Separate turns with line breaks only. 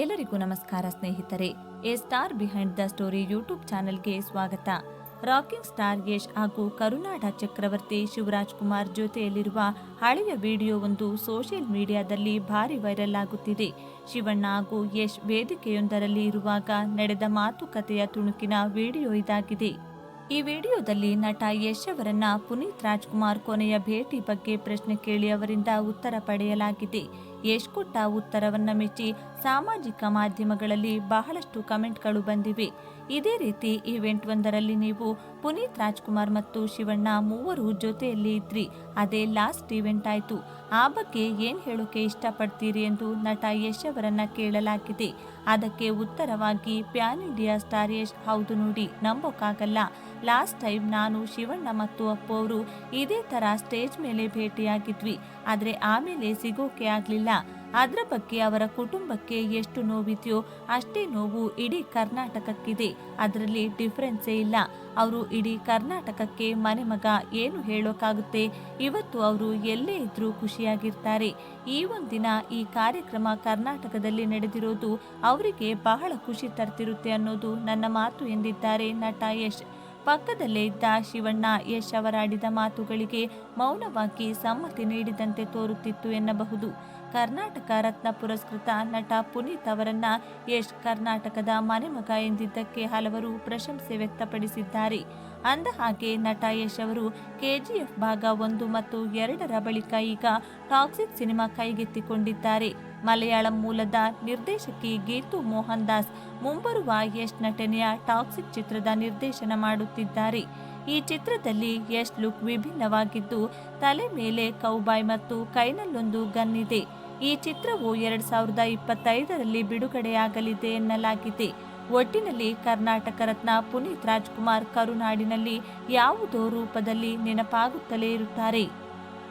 ಎಲ್ಲರಿಗೂ ನಮಸ್ಕಾರ ಸ್ನೇಹಿತರೆ, A star behind the story YouTube ಚಾನೆಲ್ಗೆ ಸ್ವಾಗತ. ರಾಕಿಂಗ್ ಸ್ಟಾರ್ ಯಶ್ ಹಾಗೂ ಕರುನಾಡ ಚಕ್ರವರ್ತಿ ಶಿವರಾಜ್ ಕುಮಾರ್ ಜೊತೆಯಲ್ಲಿರುವ ಹಳೆಯ ವಿಡಿಯೋವೊಂದು ಸೋಷಿಯಲ್ ಮೀಡಿಯಾದಲ್ಲಿ ಭಾರಿ ವೈರಲ್ ಆಗುತ್ತಿದೆ. ಶಿವಣ್ಣ ಹಾಗೂ ಯಶ್ ವೇದಿಕೆಯೊಂದರಲ್ಲಿ ಇರುವಾಗ ನಡೆದ ಮಾತುಕತೆಯ ತುಣುಕಿನ ವಿಡಿಯೋ ಇದಾಗಿದೆ. ಈ ವಿಡಿಯೋದಲ್ಲಿ ನಟ ಯಶ್ ಅವರನ್ನ ಪುನೀತ್ ರಾಜ್ಕುಮಾರ್ ಕೊನೆಯ ಭೇಟಿ ಬಗ್ಗೆ ಪ್ರಶ್ನೆ ಕೇಳಿ ಅವರಿಂದ ಉತ್ತರ ಪಡೆಯಲಾಗಿದೆ. ಯಶ್ ಕೊಟ್ಟ ಉತ್ತರವನ್ನ ಮೆಚ್ಚಿ ಸಾಮಾಜಿಕ ಮಾಧ್ಯಮಗಳಲ್ಲಿ ಬಹಳಷ್ಟು ಕಮೆಂಟ್ಗಳು ಬಂದಿವೆ. ಇದೇ ರೀತಿ ಇವೆಂಟ್ ಒಂದರಲ್ಲಿ ನೀವು ಪುನೀತ್ ರಾಜ್ಕುಮಾರ್ ಮತ್ತು ಶಿವಣ್ಣ ಮೂವರು ಜೊತೆಯಲ್ಲಿ ಇದ್ರಿ. ಅದೇ ಲಾಸ್ಟ್ ಇವೆಂಟ್ ಆಯ್ತು. ಆ ಬಗ್ಗೆ ಏನ್ ಹೇಳೋಕೆ ಇಷ್ಟಪಡ್ತೀರಿ ಎಂದು ನಟ ಯಶ್ ಅವರನ್ನ ಕೇಳಲಾಗಿದೆ. ಅದಕ್ಕೆ ಉತ್ತರವಾಗಿ ಪ್ಯಾನ್ ಇಂಡಿಯಾ ಸ್ಟಾರ್ ಯಶ್ ಹೌದು ನೋಡಿ ನಂಬೋಕ್ಕಾಗಲ್ಲ ಲಾಸ್ಟ್ ಟೈಮ್ ನಾನು ಶಿವಣ್ಣ ಮತ್ತು ಅಪ್ಪು ಅವರು ಇದೇ ತರ ಸ್ಟೇಜ್ ಮೇಲೆ ಭೇಟಿಯಾಗಿದ್ವಿ. ಆದ್ರೆ ಆಮೇಲೆ ಸಿಗೋಕೆ ಆಗ್ಲಿಲ್ಲ. ಅದರ ಬಗ್ಗೆ ಅವರ ಕುಟುಂಬಕ್ಕೆ ಎಷ್ಟು ನೋವಿದೆಯೋ ಅಷ್ಟೇ ನೋವು ಇಡೀ ಕರ್ನಾಟಕಕ್ಕಿದೆ. ಅದರಲ್ಲಿ ಡಿಫ್ರೆನ್ಸೇ ಇಲ್ಲ. ಅವರು ಇಡೀ ಕರ್ನಾಟಕಕ್ಕೆ ಮನೆ ಮಗ ಏನು ಹೇಳೋಕ್ಕಾಗುತ್ತೆ ಇವತ್ತು ಅವರು ಎಲ್ಲೇ ಇದ್ರೂ ಖುಷಿಯಾಗಿರ್ತಾರೆ. ಈ ಒಂದಿನ ಈ ಕಾರ್ಯಕ್ರಮ ಕರ್ನಾಟಕದಲ್ಲಿ ನಡೆದಿರೋದು ಅವರಿಗೆ ಬಹಳ ಖುಷಿ ತರ್ತಿರುತ್ತೆ ಅನ್ನೋದು ನನ್ನ ಮಾತು ಎಂದಿದ್ದಾರೆ ನಟ ಯಶ್. ಪಕ್ಕದಲ್ಲೇ ಇದ್ದ ಶಿವಣ್ಣ ಯಶ್ ಅವರಾಡಿದ ಮಾತುಗಳಿಗೆ ಮೌನವಾಗಿ ಸಮ್ಮತಿ ನೀಡಿದಂತೆ ತೋರುತ್ತಿತ್ತು ಎನ್ನಬಹುದು. ಕರ್ನಾಟಕ ರತ್ನ ಪುರಸ್ಕೃತ ನಟ ಪುನೀತ್ ಅವರನ್ನ ಯಶ್ ಕರ್ನಾಟಕದ ಮನೆಮಗ ಎಂದಿದ್ದಕ್ಕೆ ಹಲವರು ಪ್ರಶಂಸೆ ವ್ಯಕ್ತಪಡಿಸಿದ್ದಾರೆ. ಅಂದ ಹಾಗೆ ನಟ ಯಶ್ ಅವರು ಕೆಜಿಎಫ್ ಭಾಗ ಒಂದು ಮತ್ತು ಎರಡರ ಬಳಿಕ ಈಗ ಟಾಕ್ಸಿಕ್ ಸಿನಿಮಾ ಕೈಗೆತ್ತಿಕೊಂಡಿದ್ದಾರೆ. ಮಲಯಾಳಂ ಮೂಲದ ನಿರ್ದೇಶಕಿ ಗೀತು ಮೋಹನ್ ದಾಸ್ ಮುಂಬರುವ ಯಶ್ ನಟನೆಯ ಟಾಕ್ಸಿಕ್ ಚಿತ್ರದ ನಿರ್ದೇಶನ ಮಾಡುತ್ತಿದ್ದಾರೆ. ಈ ಚಿತ್ರದಲ್ಲಿ ಯಶ್ ಲುಕ್ ವಿಭಿನ್ನವಾಗಿದ್ದು, ತಲೆ ಮೇಲೆ ಕೌಬಾಯ್ ಮತ್ತು ಕೈನಲ್ಲೊಂದು ಗನ್ ಇದೆ. ಈ ಚಿತ್ರವು ಎರಡ್ ಸಾವಿರದ ಇಪ್ಪತ್ತೈದರಲ್ಲಿ ಬಿಡುಗಡೆಯಾಗಲಿದೆ ಎನ್ನಲಾಗಿದೆ. ಒಟ್ಟಿನಲ್ಲಿ ಕರ್ನಾಟಕ ರತ್ನ ಪುನೀತ್ ರಾಜ್ಕುಮಾರ್ ಕರುನಾಡಿನಲ್ಲಿ ಯಾವುದೋ ರೂಪದಲ್ಲಿ ನೆನಪಾಗುತ್ತಲೇ ಇರುತ್ತಾರೆ.